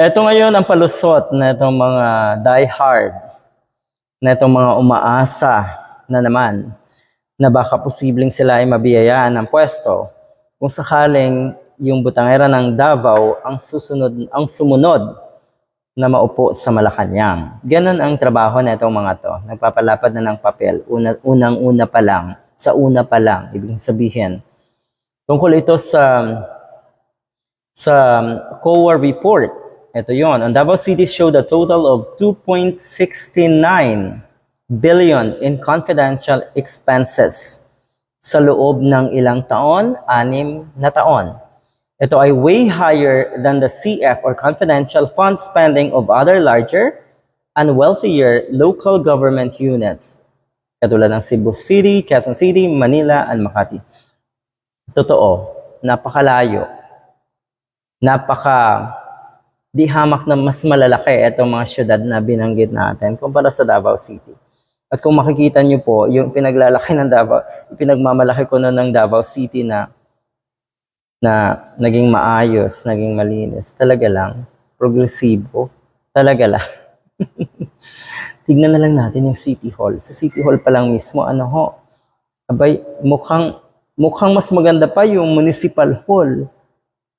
Ito ngayon ang palusot na itong mga die-hard, na itong mga umaasa na naman na baka posibleng sila ay mabiyayaan ng pwesto kung sakaling yung butangera ng Davao ang susunod ang sumunod na maupo sa Malacanang. Ganon ang trabaho na itong mga to. Nagpapalapad na ng papel. Una, unang-una pa lang. Sa una pa lang. Ibig sabihin. Tungkol ito sa sa COA report. Ito yon. Ang Davao City showed a total of 2.69 billion in confidential expenses sa loob ng ilang taon, anim na taon. Ito ay way higher than the CF or confidential fund spending of other larger and wealthier local government units katulad ng Cebu City, Quezon City, Manila, and Makati. Totoo, napakalayo. Napaka di hamak na mas malalaki itong mga syudad na binanggit natin kumpara sa Davao City. At kung makikita niyo po, yung pinaglalaki ng Davao, pinagmamalaki ko na ng Davao City na na naging maayos, naging malinis. Talaga lang, progresibo. Talaga lang. Tignan na lang natin yung City Hall. Sa City Hall pa lang mismo, ano ho, abay, mukhang, mukhang mas maganda pa yung Municipal Hall.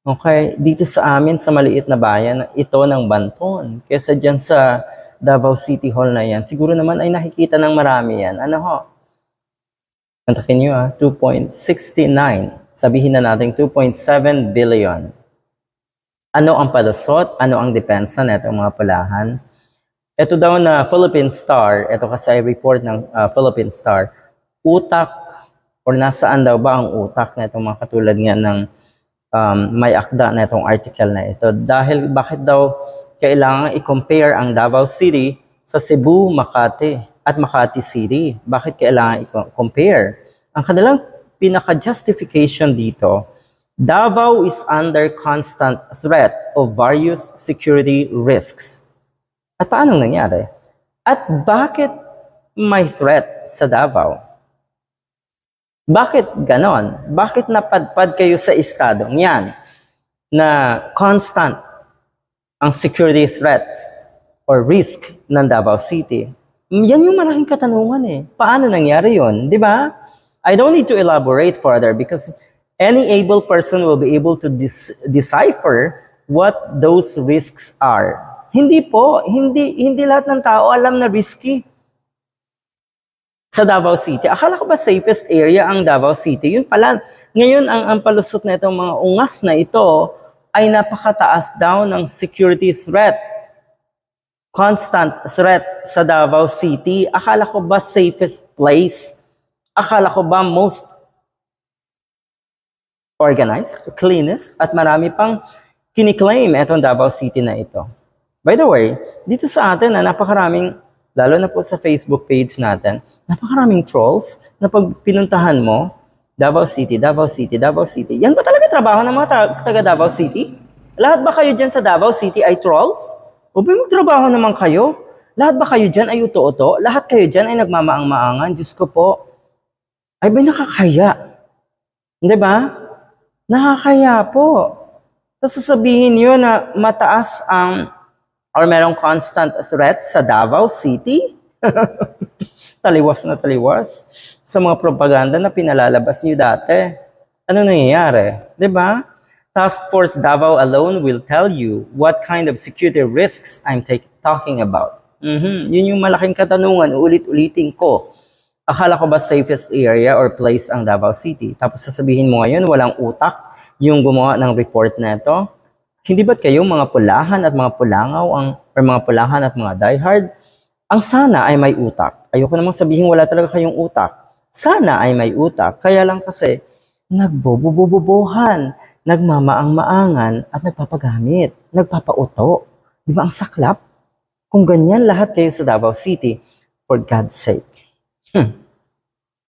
Okay, dito sa amin, sa maliit na bayan, ito ng Banton. Kesa dyan sa Davao City Hall na yan, siguro naman ay nakikita ng marami yan. Ano ho? Kantakin nyo ah, 2.69 sabihin na natin 2.7 billion. Ano ang palusot? Ano ang depensa na mga pulahan? Ito daw na Philippine Star, ito kasi ay report ng uh, Philippine Star, utak or nasaan daw ba ang utak na itong mga katulad nga ng um, may akda na itong article na ito. Dahil bakit daw kailangan i-compare ang Davao City sa Cebu, Makati at Makati City? Bakit kailangan i-compare? Ang kanilang pinaka-justification dito, Davao is under constant threat of various security risks. At paano nangyari? At bakit may threat sa Davao? Bakit ganon? Bakit napadpad kayo sa estadong yan na constant ang security threat or risk ng Davao City? Yan yung malaking katanungan eh. Paano nangyari yon, Di ba? I don't need to elaborate further because any able person will be able to decipher what those risks are. Hindi po, hindi hindi lahat ng tao alam na risky. Sa Davao City, akala ko ba safest area ang Davao City? Yun pala, ngayon ang, ang palusot na itong mga ungas na ito ay napakataas daw ng security threat. Constant threat sa Davao City. Akala ko ba safest place? Akala ko ba most organized, cleanest, at marami pang kiniklaim itong Davao City na ito. By the way, dito sa atin na napakaraming, lalo na po sa Facebook page natin, napakaraming trolls na pag pinuntahan mo, Davao City, Davao City, Davao City. Yan ba talaga trabaho ng mga taga Davao City? Lahat ba kayo dyan sa Davao City ay trolls? O ba magtrabaho naman kayo? Lahat ba kayo dyan ay uto-uto? Lahat kayo dyan ay nagmamaang-maangan? Diyos ko po, ay ba nakakaya? Di ba? Nakakaya po. Tapos sasabihin nyo na mataas ang or merong constant threat sa Davao City? taliwas na taliwas sa mga propaganda na pinalalabas nyo dati. Ano nangyayari? Di ba? Task Force Davao alone will tell you what kind of security risks I'm take, talking about. Mhm. Yun yung malaking katanungan, ulit-ulitin ko. Akala ko ba safest area or place ang Davao City? Tapos sasabihin mo ngayon, walang utak yung gumawa ng report na ito. Hindi ba't kayong mga pulahan at mga pulangaw ang, or mga pulahan at mga diehard? Ang sana ay may utak. Ayoko namang sabihin wala talaga kayong utak. Sana ay may utak. Kaya lang kasi, nagbobobobobohan, nagmamaang-maangan at nagpapagamit, nagpapauto. Di ba ang saklap? Kung ganyan lahat kayo sa Davao City, for God's sake. Hmm.